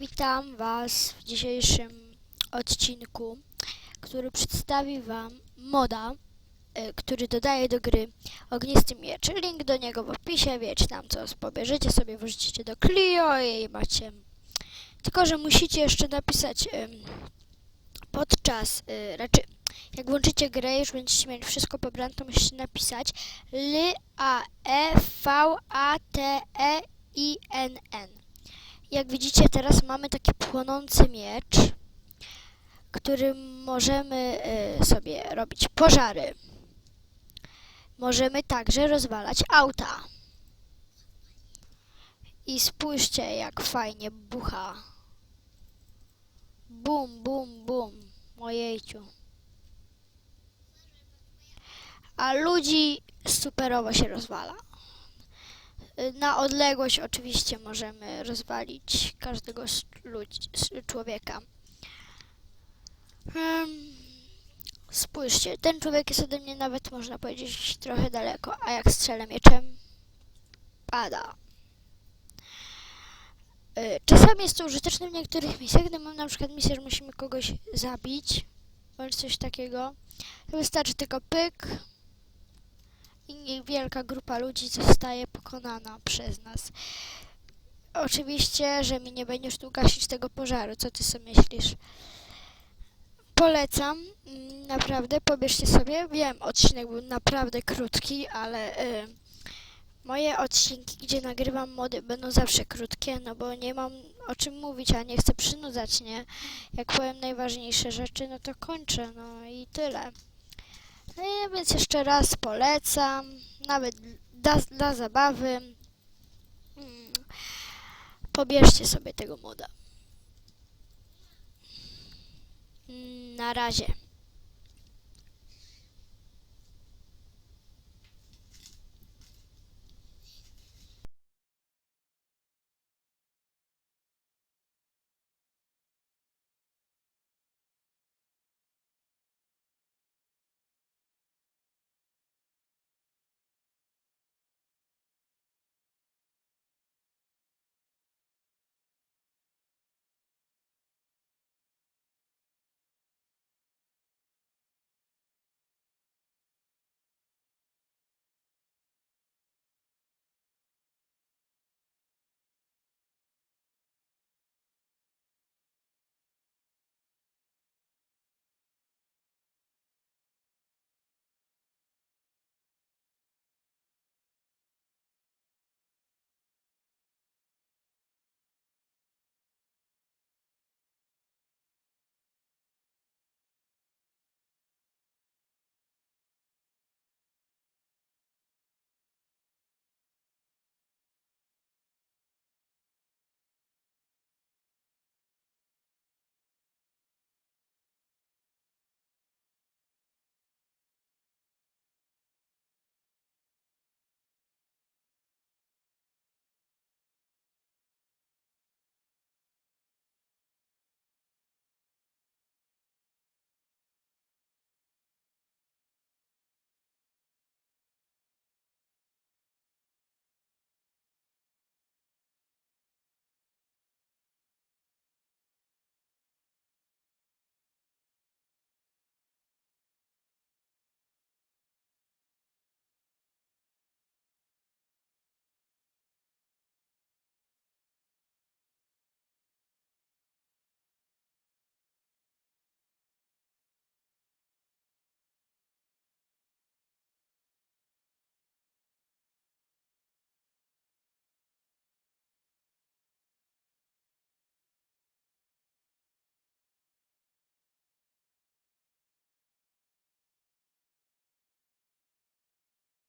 Witam Was w dzisiejszym odcinku, który przedstawi Wam moda, y, który dodaje do gry Ognisty Miecz. Link do niego w opisie, wiecie tam co, pobierzecie sobie, wrzucicie do Clio i macie... Tylko, że musicie jeszcze napisać ym, podczas, y, raczej jak włączycie grę, już będziecie mieli wszystko pobrane, to musicie napisać L A E V A T E I N N. Jak widzicie, teraz mamy taki płonący miecz, którym możemy y, sobie robić pożary. Możemy także rozwalać auta. I spójrzcie, jak fajnie bucha. Bum, bum, bum. Ojejciu. A ludzi superowo się rozwala. Na odległość oczywiście możemy rozwalić każdego z ludzi, z człowieka. Em, spójrzcie, ten człowiek jest ode mnie nawet można powiedzieć trochę daleko, a jak strzelę mieczem, pada. Y, Czasami jest to użyteczne w niektórych misjach, gdy mam na przykład misję, że musimy kogoś zabić, bądź coś takiego. Wystarczy tylko pyk, i wielka grupa ludzi zostaje pokonana przez nas. Oczywiście, że mi nie będziesz tu gasić tego pożaru. Co ty sobie myślisz? Polecam, mm, naprawdę, pobierzcie sobie. Wiem, odcinek był naprawdę krótki, ale y, moje odcinki, gdzie nagrywam mody, będą zawsze krótkie, no bo nie mam o czym mówić, a nie chcę przynudzać, nie? Jak powiem najważniejsze rzeczy, no to kończę, no i tyle. No i więc jeszcze raz polecam, nawet dla, dla zabawy. Mm, Pobierzcie sobie tego moda. Mm, Na razie.